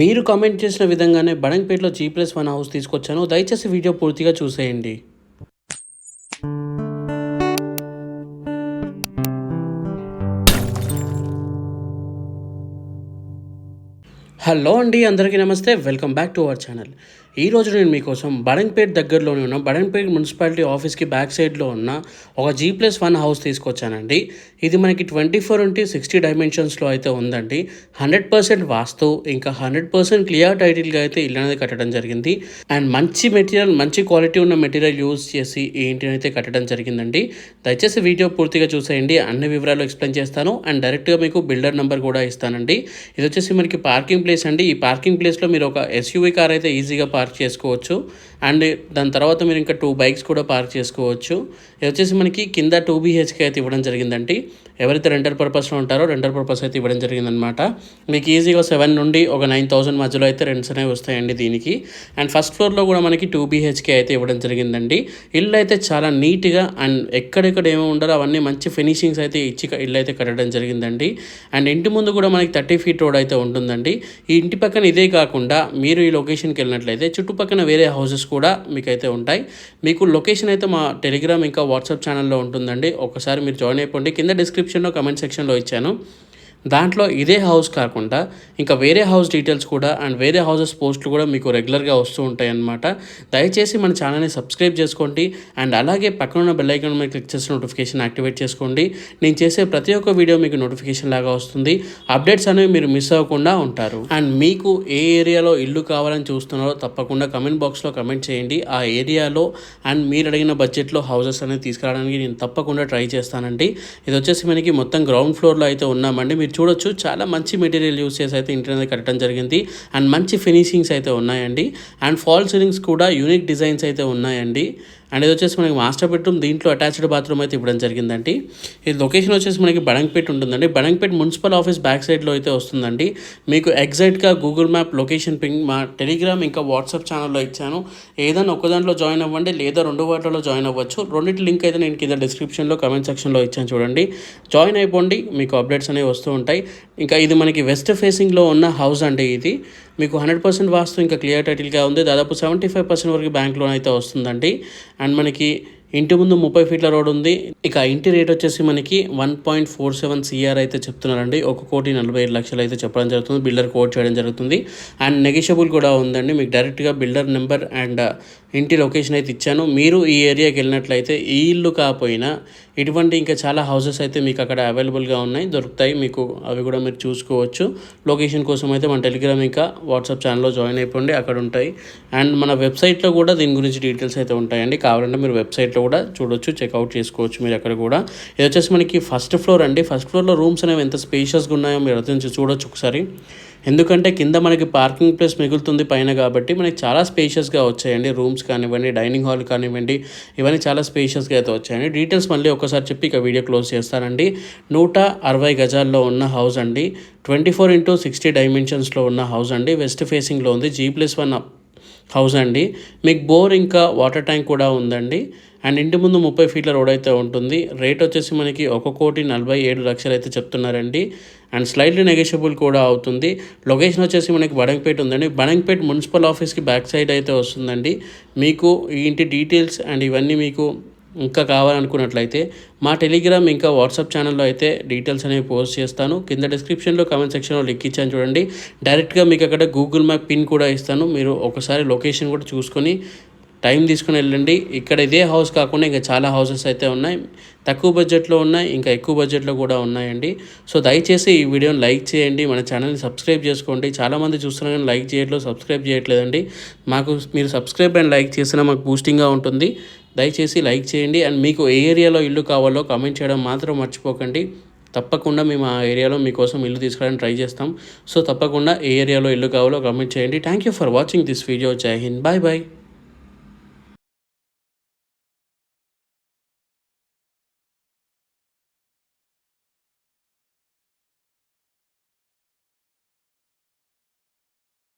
మీరు కామెంట్ చేసిన విధంగానే బడంగ్పేటలో జీ ప్లస్ వన్ హౌస్ తీసుకొచ్చాను. దయచేసి వీడియో పూర్తిగా చూసేయండి. హలో అండి అందరికీ నమస్తే. Welcome back to our channel ఈ రోజు నేను మీకోసం బడంగ్పేట్ దగ్గరలోనే ఉన్న బడంగ్పేట్ మున్సిపాలిటీ ఆఫీస్కి బ్యాక్ సైడ్లో ఉన్న ఒక జీ ప్లస్ వన్ హౌస్ తీసుకొచ్చానండి. ఇది మనకి ట్వంటీ ఫోర్ ఇంటూ సిక్స్టీ డైమెన్షన్స్లో అయితే ఉందండి. హండ్రెడ్ పర్సెంట్ వాస్తు ఇంకా హండ్రెడ్ పర్సెంట్ క్లియర్ టైటిల్గా అయితే ఇల్లు అనేది కట్టడం జరిగింది. అండ్ మంచి మెటీరియల్ మంచి క్వాలిటీ ఉన్న మెటీరియల్ యూజ్ చేసి ఈ ఇంటిని అయితే కట్టడం జరిగిందండి. దయచేసి వీడియో పూర్తిగా చూసేయండి. అన్ని వివరాలు ఎక్స్ప్లెయిన్ చేస్తాను. అండ్ డైరెక్ట్గా మీకు బిల్డర్ నెంబర్ కూడా ఇస్తానండి. ఇది వచ్చేసి మనకి పార్కింగ్ ప్లేస్ అండి. ఈ పార్కింగ్ ప్లేస్లో మీరు ఒక ఎస్యూవీ కార్ అయితే ఈజీగా పార్క్ చేసుకోవచ్చు. అండ్ దాని తర్వాత మీరు ఇంకా టూ బైక్స్ కూడా పార్క్ చేసుకోవచ్చు. ఇది వచ్చేసి మనకి కింద టూ బీహెచ్కే అయితే ఇవ్వడం జరిగిందండి. ఎవరైతే రెంటల్ పర్పస్లో ఉంటారో రెంటల్ పర్పస్ అయితే ఇవ్వడం జరిగిందనమాట మీకు ఈజీగా సెవెన్ నుండి ఒక నైన్ థౌసండ్ మధ్యలో అయితే రెంట్స్ అనేవి వస్తాయండి దీనికి. అండ్ ఫస్ట్ ఫ్లోర్లో కూడా మనకి టూ బీహెచ్కే అయితే ఇవ్వడం జరిగిందండి. ఇల్లు అయితే చాలా నీట్గా అండ్ ఎక్కడెక్కడ ఏమో ఉండాలో అవన్నీ మంచి ఫినిషింగ్స్ అయితే ఇచ్చి ఇల్లు అయితే కట్టడం జరిగిందండి. అండ్ ఇంటి ముందు కూడా మనకి థర్టీ ఫీట్ రోడ్ అయితే ఉంటుందండి. ఈ ఇంటి పక్కన ఇదే కాకుండా మీరు ఈ లొకేషన్కి వెళ్ళినట్లయితే చుట్టుపక్కల వేరే హౌసెస్ కూడా మీకైతే ఉంటాయి. మీకు లొకేషన్ అయితే మా టెలిగ్రామ్ ఇంకా వాట్సాప్ ఛానల్లో ఉంటుందండి. ఒకసారి మీరు జాయిన్ అయిపోండి. కింద డిస్క్రిప్షన్లో కమెంట్ సెక్షన్లో ఇచ్చాను. దాంట్లో ఇదే హౌస్ కాకుండా ఇంకా వేరే హౌస్ డీటెయిల్స్ కూడా అండ్ వేరే హౌసెస్ పోస్టులు కూడా మీకు రెగ్యులర్గా వస్తూ ఉంటాయి అన్నమాట దయచేసి మన ఛానల్ని సబ్స్క్రైబ్ చేసుకోండి అండ్ అలాగే పక్కన ఉన్న బెల్ ఐకాన్ మీద క్లిక్ చేసి నోటిఫికేషన్ యాక్టివేట్ చేసుకోండి. నేను చేసే ప్రతి ఒక్క వీడియో మీకు నోటిఫికేషన్ లాగా వస్తుంది. అప్డేట్స్ అనేవి మీరు మిస్ అవ్వకుండా ఉంటారు. అండ్ మీకు ఏ ఏరియాలో ఇల్లు కావాలని చూస్తున్నారో తప్పకుండా కమెంట్ బాక్స్లో కమెంట్ చేయండి. ఆ ఏరియాలో అండ్ మీరు అడిగిన బడ్జెట్లో హౌసెస్ అనేది తీసుకురావడానికి నేను తప్పకుండా ట్రై చేస్తానండి. ఇది వచ్చేసి మనకి మొత్తం గ్రౌండ్ ఫ్లోర్లో అయితే ఉన్నామండి. మీరు చూడొచ్చు. చాలా మంచి మెటీరియల్ యూస్ చేసి అయితే ఇంటి అనేది కట్టడం జరిగింది. అండ్ మంచి ఫినిషింగ్స్ అయితే ఉన్నాయండి. అండ్ ఫాల్ సీలింగ్స్ కూడా యూనిక్ డిజైన్స్ అయితే ఉన్నాయండి. అండ్ ఇది వచ్చేసి మనకి మాస్టర్ బెడ్రూమ్ దీంట్లో అటాచ్డ్ బాత్రూమ్ అయితే ఇవ్వడం జరిగిందండి. ఈ లొకేషన్ వచ్చేసి మనకి బడంగ్పేట్ ఉంటుందండి. బడంగ్పేట్ మున్సిపల్ ఆఫీస్ బ్యాక్ సైడ్లో అయితే వస్తుందండి. మీకు ఎగ్జాక్ట్గా గూగుల్ మ్యాప్ లొకేషన్ పింగ్ మా టెలిగ్రామ్ ఇంకా వాట్సాప్ ఛానల్లో ఇచ్చాను. ఏదైనా ఒక దాంట్లో జాయిన్ అవ్వండి లేదా రెండు వాటిలో జాయిన్ అవ్వచ్చు. రెండింటి లింక్ అయితే నేను కింద డిస్క్రిప్షన్లో కమెంట్ సెక్షన్లో ఇచ్చాను చూడండి. జాయిన్ అయిపోండి మీకు అప్డేట్స్ అనేవి వస్తూ ఉంటాయి. ఇంకా ఇది మనకి వెస్ట్ ఫేసింగ్లో ఉన్న హౌస్ అండి ఇది. మీకు హండ్రెడ్ పర్సెంట్ వాస్తు ఇంకా క్లియర్ టైటిల్గా ఉంది. దాదాపు సెవెంటీ ఫైవ్ పర్సెంట్ వరకు బ్యాంక్ లోన్ అయితే వస్తుందండి. అండ్ మనకి ఇంటి ముందు ముప్పై ఫీట్ల రోడ్ ఉంది. ఇక ఇంటి రేట్ వచ్చేసి మనకి one point four seven CR అయితే చెప్తున్నారండి. ఒక కోటి నలభై ఐదు లక్షలు అయితే చెప్పడం జరుగుతుంది. బిల్డర్ కోట్ చేయడం జరుగుతుంది. అండ్ నెగిషియబుల్ కూడా ఉందండి. మీకు డైరెక్ట్గా బిల్డర్ నెంబర్ అండ్ ఇంటి లొకేషన్ అయితే ఇచ్చాను. మీరు ఈ ఏరియాకి వెళ్ళినట్లయితే ఈ ఇల్లు కాకపోయినా ఇటువంటి ఇంకా చాలా హౌసెస్ అయితే మీకు అక్కడ అవైలబుల్గా ఉన్నాయి. దొరుకుతాయి. మీకు అవి కూడా మీరు చూసుకోవచ్చు. లొకేషన్ కోసం అయితే మన టెలిగ్రామ్ ఇంకా వాట్సాప్ ఛానల్లో జాయిన్ అయిపోండి. అక్కడ ఉంటాయి. అండ్ మన వెబ్సైట్లో కూడా దీని గురించి డీటెయిల్స్ అయితే ఉంటాయండి. కావాలంటే మీరు వెబ్సైట్లో కూడా చూడొచ్చు చెక్అవుట్ చేసుకోవచ్చు మీరు అక్కడ కూడా. ఇది వచ్చేసి మనకి ఫస్ట్ ఫ్లోర్ అండి. ఫస్ట్ ఫ్లోర్లో రూమ్స్ అనేవి ఎంత స్పేషియస్గా ఉన్నాయో మీరు అర్థం చూడొచ్చు ఒకసారి. ఎందుకంటే కింద మనకి పార్కింగ్ ప్లేస్ మిగులుతుంది పైన కాబట్టి మనకి చాలా స్పేషియస్గా వచ్చాయండి. రూమ్స్ కానివ్వండి డైనింగ్ హాల్ కానివ్వండి ఇవన్నీ చాలా స్పేషియస్గా అయితే వచ్చాయండి. డీటెయిల్స్ మళ్ళీ ఒకసారి చెప్పి ఇక వీడియో క్లోజ్ చేస్తానండి. నూట అరవై గజాల్లో ఉన్న హౌస్ అండి. ట్వంటీ ఫోర్ ఇంటూ సిక్స్టీ డైమెన్షన్స్లో ఉన్న హౌస్ అండి. వెస్ట్ ఫేసింగ్లో ఉంది. జీ ప్లస్ వన్ హౌస్ అండి. మీకు బోర్ ఇంకా వాటర్ ట్యాంక్ కూడా ఉందండి. అండ్ ఇంటి ముందు ముప్పై ఫీట్ల రోడ్ అయితే ఉంటుంది. రేట్ వచ్చేసి మనకి ఒక కోటి నలభై ఏడు లక్షలు అయితే చెప్తున్నారండి. అండ్ స్లైడ్లీ నెగోషియబుల్ కూడా అవుతుంది. లొకేషన్ వచ్చేసి మనకి బడంగపేట ఉందండి. బడంగపేట మున్సిపల్ ఆఫీస్కి బ్యాక్ సైడ్ అయితే వస్తుందండి. మీకు ఈ ఇంటి డీటెయిల్స్ అండ్ ఇవన్నీ మీకు ఇంకా కావాలనుకున్నట్లయితే మా టెలిగ్రామ్ ఇంకా వాట్సాప్ ఛానల్లో అయితే డీటెయిల్స్ అనేవి పోస్ట్ చేస్తాను. కింద డిస్క్రిప్షన్లో కామెంట్ సెక్షన్లో లింక్ ఇచ్చాను చూడండి. డైరెక్ట్గా మీకు అక్కడ గూగుల్ మ్యాప్ పిన్ కూడా ఇస్తాను. మీరు ఒకసారి లొకేషన్ కూడా చూసుకొని టైం తీసుకుని వెళ్ళండి. ఇక్కడ ఇదే హౌస్ కాకుండా ఇంకా చాలా హౌసెస్ అయితే ఉన్నాయి. తక్కువ బడ్జెట్లో ఉన్నాయి ఇంకా ఎక్కువ బడ్జెట్లో కూడా ఉన్నాయండి. సో దయచేసి ఈ వీడియోని లైక్ చేయండి. మన ఛానల్ని సబ్స్క్రైబ్ చేసుకోండి. చాలామంది చూస్తున్నారు కానీ లైక్ చేయట్లేదు సబ్స్క్రైబ్ చేయట్లేదండి. మాకు మీరు సబ్స్క్రైబ్ అండ్ లైక్ చేసినా మాకు బూస్టింగ్గా ఉంటుంది. దయచేసి లైక్ చేయండి. అండ్ మీకు ఏ ఏరియాలో ఇల్లు కావాలో కామెంట్ చేయడం మాత్రం మర్చిపోకండి. తప్పకుండా మేము ఆ ఏరియాలో మీకోసం ఇల్లు తీసుకోవడానికి ట్రై చేస్తాం. సో తప్పకుండా ఏ ఏరియాలో ఇల్లు కావాలో కామెంట్ చేయండి. Thank you for watching this video జై హింద్ బాయ్ బాయ్